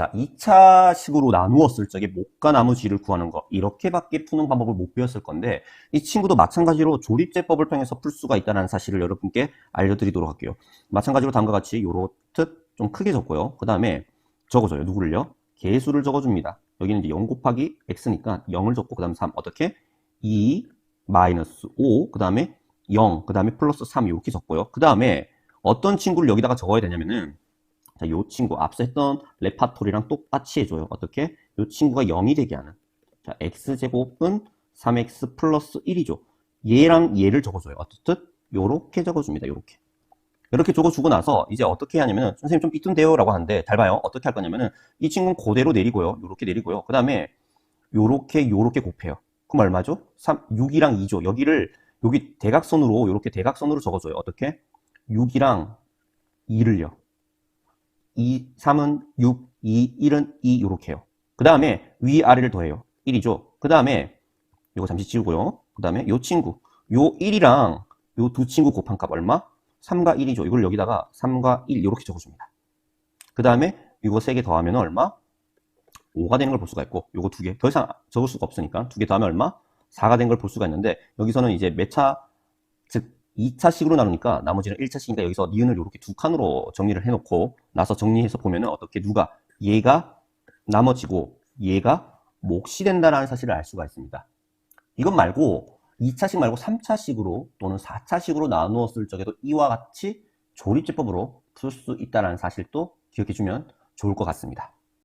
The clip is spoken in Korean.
자, 2차식으로 나누었을 적에 목과 나머지를 구하는 거 이렇게밖에 푸는 방법을 못 배웠을 건데 이 친구도 마찬가지로 조립제법을 통해서 풀 수가 있다는 사실을 여러분께 알려드리도록 할게요. 마찬가지로 다음과 같이 요렇듯 좀 크게 적고요. 그 다음에 적어줘요. 누구를요? 개수를 적어줍니다. 여기는 이제 0 곱하기 x니까 0을 적고 그 다음에 3 어떻게? 2 마이너스 5그 다음에 0그 다음에 플러스 3 이렇게 적고요. 그 다음에 어떤 친구를 여기다가 적어야 되냐면은 자, 요 친구 앞서 했던 레파토리랑 똑같이 해줘요. 어떻게? 요 친구가 0이 되게 하는. 자, x제곱은 3x 플러스 1이죠. 얘랑 얘를 적어줘요. 어떻듯? 요렇게 적어줍니다. 요렇게. 이렇게 적어주고 나서 이제 어떻게 하냐면은 선생님 좀 삐뚤대요 라고 하는데 잘 봐요. 어떻게 할 거냐면은 이 친구는 그대로 내리고요. 요렇게 내리고요. 그 다음에 요렇게 요렇게 곱해요. 그럼 얼마죠? 3, 6이랑 2죠. 여기를 여기 대각선으로 요렇게 대각선으로 적어줘요. 어떻게? 6이랑 2를요. 2, 3은 6, 2, 1은 2 요렇게 해요. 그 다음에 위아래를 더해요. 1이죠. 그 다음에 요거 잠시 지우고요. 그 다음에 요 친구 요 1이랑 요 두 친구 곱한 값 얼마? 3과 1이죠. 이걸 여기다가 3과 1 이렇게 적어줍니다. 그 다음에 이거 3개 더하면 얼마? 5가 되는 걸 볼 수가 있고 요거 두 개 더 이상 적을 수가 없으니까 두 개 더하면 얼마? 4가 된 걸 볼 수가 있는데 여기서는 이제 몇 차, 즉 2차식으로 나누니까 나머지는 1차식이니까 여기서 니은을 이렇게 두 칸으로 정리를 해놓고 나서 정리해서 보면은 어떻게 누가 얘가 나머지고 얘가 몫이 된다는 사실을 알 수가 있습니다. 이것 말고 2차식 말고 3차식으로 또는 4차식으로 나누었을 적에도 이와 같이 조립제법으로 풀 수 있다는 사실도 기억해 주면 좋을 것 같습니다.